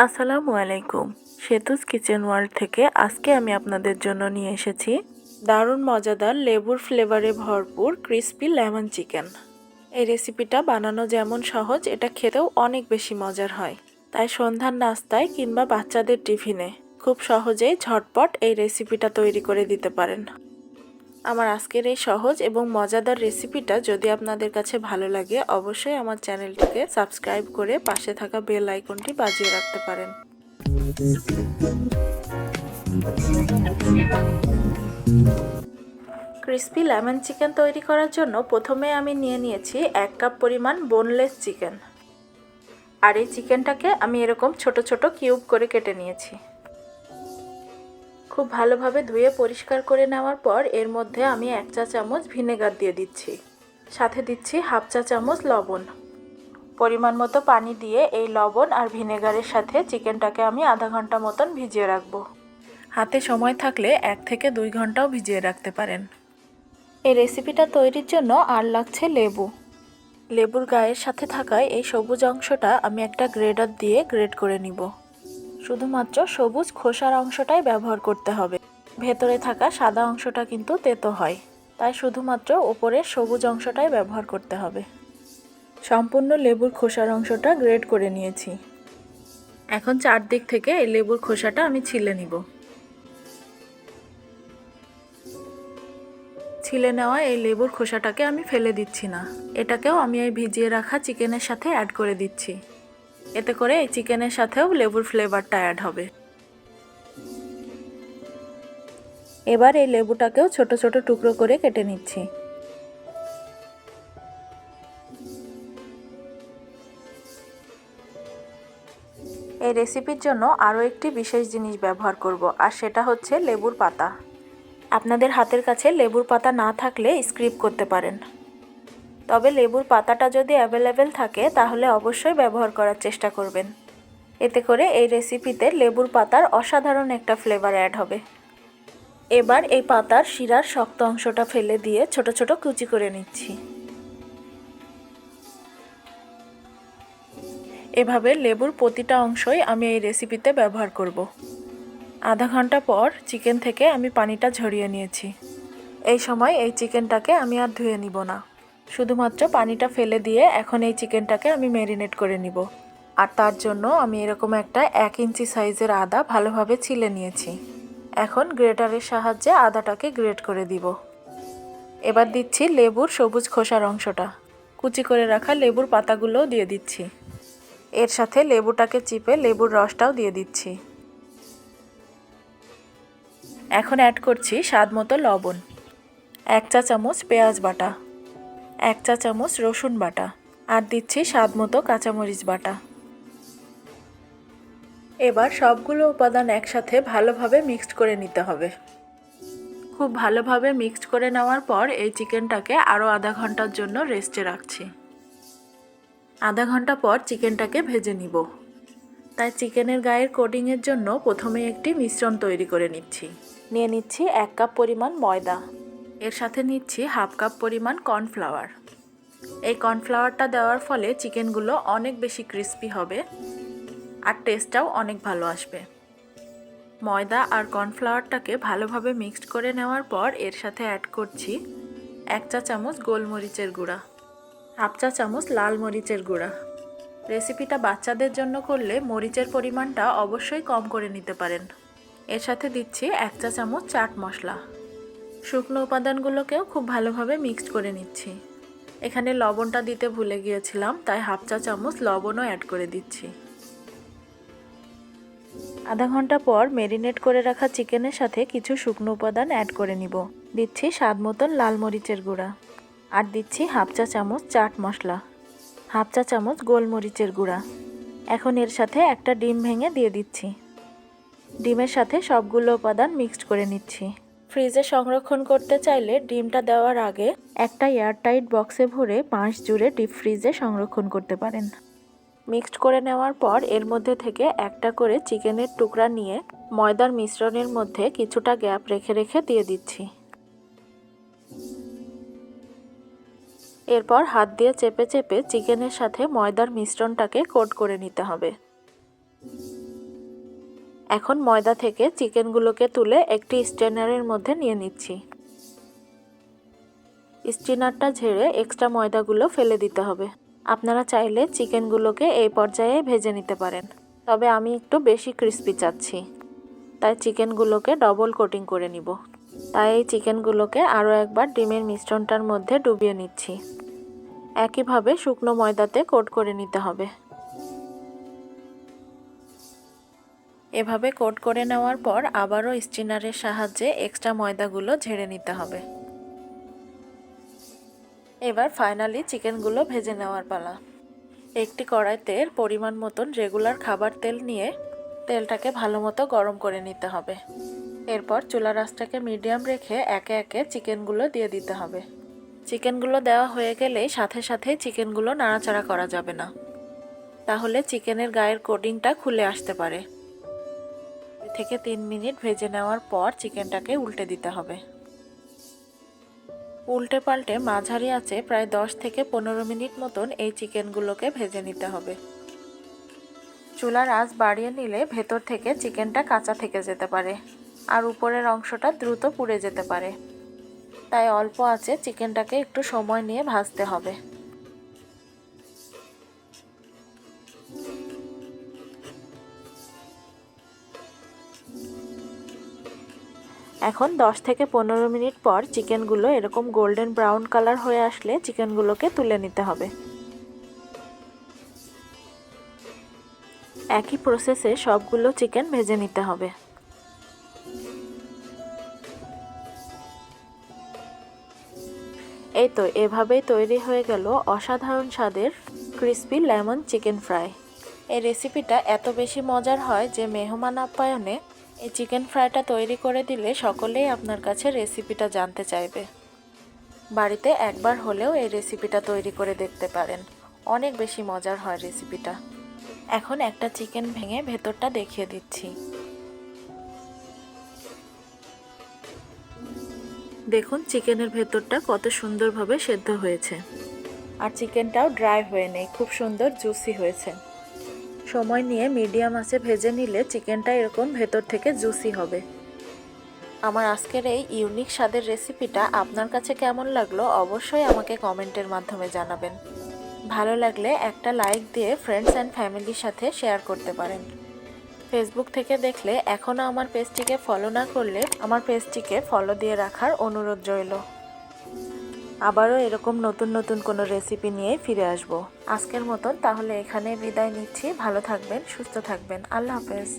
আসসালামু আলাইকুম। Setu's kitchen world থেকে আজকে আমি আপনাদের জন্য নিয়ে এসেছি দারুণ মজাদার লেবুর ফ্লেভারে ভরপুর ক্রিস্পি লেমন চিকেন। এই রেসিপিটা বানানো যেমন সহজ, এটা খেতেও অনেক বেশি মজার হয়। তাই সন্ধ্যার নাস্তায় কিংবা বাচ্চাদের টিফিনে খুব সহজেই ঝটপট এই রেসিপিটা তৈরি করে দিতে পারেন। আমার আজকের এই সহজ এবং মজাদার রেসিপিটা যদি আপনাদের কাছে ভালো লাগে, অবশ্যই আমার চ্যানেলটিকে সাবস্ক্রাইব করে পাশে থাকা বেল আইকনটি বাজিয়ে রাখতে পারেন। ক্রিস্পি লেমন চিকেন তৈরি করার জন্য প্রথমে আমি নিয়ে নিয়েছি এক কাপ পরিমাণ বোনলেস চিকেন। আর এই চিকেনটাকে আমি এরকম ছোট ছোট কিউব করে কেটে নিয়েছি। খুব ভালোভাবে ধুয়ে পরিষ্কার করে নেওয়ার পর এর মধ্যে আমি এক চা চামচ ভিনেগার দিয়ে দিচ্ছি। সাথে দিচ্ছি হাফ চা চামচ লবণ। পরিমাণ মতো পানি দিয়ে এই লবণ আর ভিনেগারের সাথে চিকেনটাকে আমি আধা ঘণ্টা মতন ভিজিয়ে রাখব। হাতে সময় থাকলে এক থেকে দুই ঘন্টাও ভিজিয়ে রাখতে পারেন। এই রেসিপিটা তৈরির জন্য আর লাগছে লেবু। লেবুর গায়ের সাথে থাকায় এই সবুজ অংশটা আমি একটা গ্রেডার দিয়ে গ্রেড করে নিব। শুধুমাত্র সবুজ খোসার অংশটাই ব্যবহার করতে হবে। ভেতরে থাকা সাদা অংশটা কিন্তু তেতো হয়, তাই শুধুমাত্র ওপরের সবুজ অংশটাই ব্যবহার করতে হবে। সম্পূর্ণ লেবুর খোসার অংশটা গ্রেড করে নিয়েছি। এখন চারদিক থেকে এই লেবুর খোসাটা আমি ছিলে নিব। ছিলে নেওয়া এই লেবুর খোসাটাকে আমি ফেলে দিচ্ছি না। এটাকেও আমি এই ভিজিয়ে রাখা চিকেনের সাথে অ্যাড করে দিচ্ছি। এতে করে এই চিকেনের সাথেও লেবুর ফ্লেভারটা অ্যাড হবে। এবার এই লেবুটাকেও ছোট ছোট টুকরো করে কেটে নিচ্ছি। এই রেসিপির জন্য আরও একটি বিশেষ জিনিস ব্যবহার করব, আর সেটা হচ্ছে লেবুর পাতা। আপনাদের হাতের কাছে লেবুর পাতা না থাকলে স্ক্রিপ করতে পারেন। তবে লেবুর পাতাটা যদি অ্যাভেলেবেল থাকে, তাহলে অবশ্যই ব্যবহার করার চেষ্টা করবেন। এতে করে এই রেসিপিতে লেবুর পাতার অসাধারণ একটা ফ্লেভার অ্যাড হবে। এবার এই পাতার শিরার শক্ত অংশটা ফেলে দিয়ে ছোট ছোট কুচি করে নিচ্ছি। এভাবে লেবুর প্রতিটা অংশই আমি এই রেসিপিতে ব্যবহার করব। আধা ঘণ্টা পর চিকেন থেকে আমি পানিটা ঝরিয়ে নিয়েছি। এই সময় এই চিকেনটাকে আমি আর ধুয়ে নিব না। শুধুমাত্র পানিটা ফেলে দিয়ে এখন এই চিকেনটাকে আমি ম্যারিনেট করে নিব। আর তার জন্য আমি এরকম একটা এক ইঞ্চি সাইজের আদা ভালোভাবে ছিলে নিয়েছি। এখন গ্রেটারের সাহায্যে আদাটাকে গ্রেট করে দিব। এবার দিচ্ছি লেবুর সবুজ খোসার অংশটা। কুচি করে রাখা লেবুর পাতাগুলোও দিয়ে দিচ্ছি। এর সাথে লেবুটাকে চিপে লেবুর রসটাও দিয়ে দিচ্ছি। এখন অ্যাড করছি স্বাদ মতো লবণ। এক চা চামচ পেঁয়াজ বাটা। এক চা চামচ রসুন বাটা আর দিচ্ছি স্বাদ মতো কাঁচামরিচ বাটা। এবার সবগুলো উপাদান একসাথে ভালোভাবে মিক্সড করে নিতে হবে। খুব ভালোভাবে মিক্সড করে নেওয়ার পর এই চিকেনটাকে আরও আধা ঘণ্টার জন্য রেস্টে রাখছি। আধা ঘণ্টা পর চিকেনটাকে ভেজে নিব। তাই চিকেনের গায়ের কোটিংয়ের জন্য প্রথমে একটি মিশ্রণ তৈরি করে নিচ্ছি। নিয়ে নিচ্ছি এক কাপ পরিমাণ ময়দা। এর সাথে নিচ্ছি হাফ কাপ পরিমাণ কর্নফ্লাওয়ার। এই কর্নফ্লাওয়ারটা দেওয়ার ফলে চিকেনগুলো অনেক বেশি ক্রিস্পি হবে আর টেস্টটাও অনেক ভালো আসবে। ময়দা আর কর্নফ্লাওয়ারটাকে ভালোভাবে মিক্সড করে নেওয়ার পর এর সাথে অ্যাড করছি এক চা চামচ গোলমরিচের গুঁড়া, হাফ চা চামচ লাল মরিচের গুঁড়া। রেসিপিটা বাচ্চাদের জন্য করলে মরিচের পরিমাণটা অবশ্যই কম করে নিতে পারেন। এর সাথে দিচ্ছি এক চা চামচ চাট মশলা। শুকনো উপাদানগুলোকেও খুব ভালোভাবে মিক্সড করে নিচ্ছি। এখানে লবণটা দিতে ভুলে গিয়েছিলাম, তাই হাফ চা চামচ লবণও অ্যাড করে দিচ্ছি। আধা ঘণ্টা পর মেরিনেট করে রাখা চিকেনের সাথে কিছু শুকনো উপাদান অ্যাড করে নিব। দিচ্ছি স্বাদ মতন লাল মরিচের গুঁড়া। আর দিচ্ছি হাফ চা চামচ চাট মশলা। হাফ চা চামচ গোলমরিচের গুঁড়া। এখন এর সাথে একটা ডিম ভেঙে দিয়ে দিচ্ছি। ডিমের সাথে সবগুলো উপাদান মিক্সড করে নিচ্ছি। ফ্রিজে সংরক্ষণ করতে চাইলে ডিমটা দেওয়ার আগে একটা এয়ারটাইট বক্সে ভরে পাঁচ জুড়ে ডিপ ফ্রিজে সংরক্ষণ করতে পারেন। মিক্সড করে নেওয়ার পর এর মধ্যে থেকে একটা করে চিকেনের টুকরা নিয়ে ময়দার মিশ্রণের মধ্যে কিছুটা গ্যাপ রেখে রেখে দিয়ে দিচ্ছি। এরপর হাত দিয়ে চেপে চেপে চিকেনের সাথে ময়দার মিশ্রণটাকে কোট করে নিতে হবে। এখন ময়দা থেকে চিকেনগুলোকে তুলে একটি স্ট্রেনারের মধ্যে নিয়ে নিচ্ছি। স্ট্রেনারটা ঝেড়ে এক্সট্রা ময়দাগুলো ফেলে দিতে হবে। আপনারা চাইলে চিকেনগুলোকে এই পর্যায়ে ভেজে নিতে পারেন, তবে আমি একটু বেশি ক্রিস্পি চাচ্ছি। তাই চিকেনগুলোকে ডবল কোটিং করে নিব। তাই এই চিকেনগুলোকে আরও একবার ডিমের মিশ্রণটার মধ্যে ডুবিয়ে নিচ্ছি। একইভাবে শুকনো ময়দাতে কোট করে নিতে হবে। এভাবে কোট করে নেওয়ার পর আবারও স্টিনারের সাহায্যে এক্সট্রা ময়দাগুলো ঝেড়ে নিতে হবে। এবার ফাইনালি চিকেনগুলো ভেজে নেওয়ার পালা। একটি কড়াইতে পরিমাণ মতন রেগুলার খাবার তেল নিয়ে তেলটাকে ভালো মতো গরম করে নিতে হবে। এরপর চুলা রাসটাকে মিডিয়াম রেখে একে একে চিকেনগুলো দিয়ে দিতে হবে। চিকেনগুলো দেওয়া হয়ে গেলেই সাথে সাথে চিকেনগুলো নাড়াচাড়া করা যাবে না। তাহলে চিকেনের গায়ের কোটিংটা খুলে আসতে পারে। থেকে তিন মিনিট ভেজে নেওয়ার পর চিকেনটাকে উল্টে দিতে হবে। উল্টে পাল্টে মাঝারি আছে প্রায় দশ থেকে পনেরো মিনিট মতন এই চিকেনগুলোকে ভেজে নিতে হবে। চুলার আঁচ বাড়িয়ে নিলে ভেতর থেকে চিকেনটা কাঁচা থেকে যেতে পারে আর উপরের অংশটা দ্রুত পুড়ে যেতে পারে। তাই অল্প আছে চিকেনটাকে একটু সময় নিয়ে ভাজতে হবে। এখন 10 থেকে পনেরো মিনিট পর চিকেনগুলো এরকম গোল্ডেন ব্রাউন কালার হয়ে আসলে চিকেনগুলোকে তুলে নিতে হবে। একই প্রসেসে সবগুলো চিকেন ভেজে নিতে হবে। এই তো, এভাবেই তৈরি হয়ে গেল অসাধারণ স্বাদের ক্রিস্পি লেমন চিকেন ফ্রাই এই রেসিপিটা এত বেশি মজার হয় যে মেহমান আপ্যায়নে এই চিকেন ফ্রাইটা তৈরি করে দিলে সকলেই আপনার কাছে রেসিপিটা জানতে চাইবে। বাড়িতে একবার হলেও এই রেসিপিটা তৈরি করে দেখতে পারেন। অনেক বেশি মজার হয় রেসিপিটা এখন একটা চিকেন ভেঙে ভেতরটা দেখিয়ে দিচ্ছি। দেখুন, চিকেনের ভেতরটা কত সুন্দরভাবে সেদ্ধ হয়েছে। আর চিকেনটাও ড্রাই হয়ে নেই, খুব সুন্দর, জুসি হয়েছে। সময় নিয়ে মিডিয়াম আঁচে ভেজে নিলে চিকেনটা এরকম ভেতর থেকে জুসি হবে। আমার আজকের এই ইউনিক স্বাদের রেসিপিটা আপনার কাছে কেমন লাগল অবশ্যই আমাকে কমেন্টের মাধ্যমে জানাবেন। ভালো লাগলে একটা লাইক দিয়ে ফ্রেন্ডস অ্যান্ড ফ্যামিলির সাথে শেয়ার করতে পারেন। ফেসবুক থেকে দেখলে এখনও আমার পেজটিকে ফলো না করলে আমার পেজটিকে ফলো দিয়ে রাখার অনুরোধ রইল। আবারও এরকম নতুন নতুন কোনো রেসিপি নিয়ে ফিরে আসব। আজকের মতন তাহলে এখানে বিদায় নিচ্ছি। ভালো থাকবেন, সুস্থ থাকবেন। আল্লাহ হাফেজ।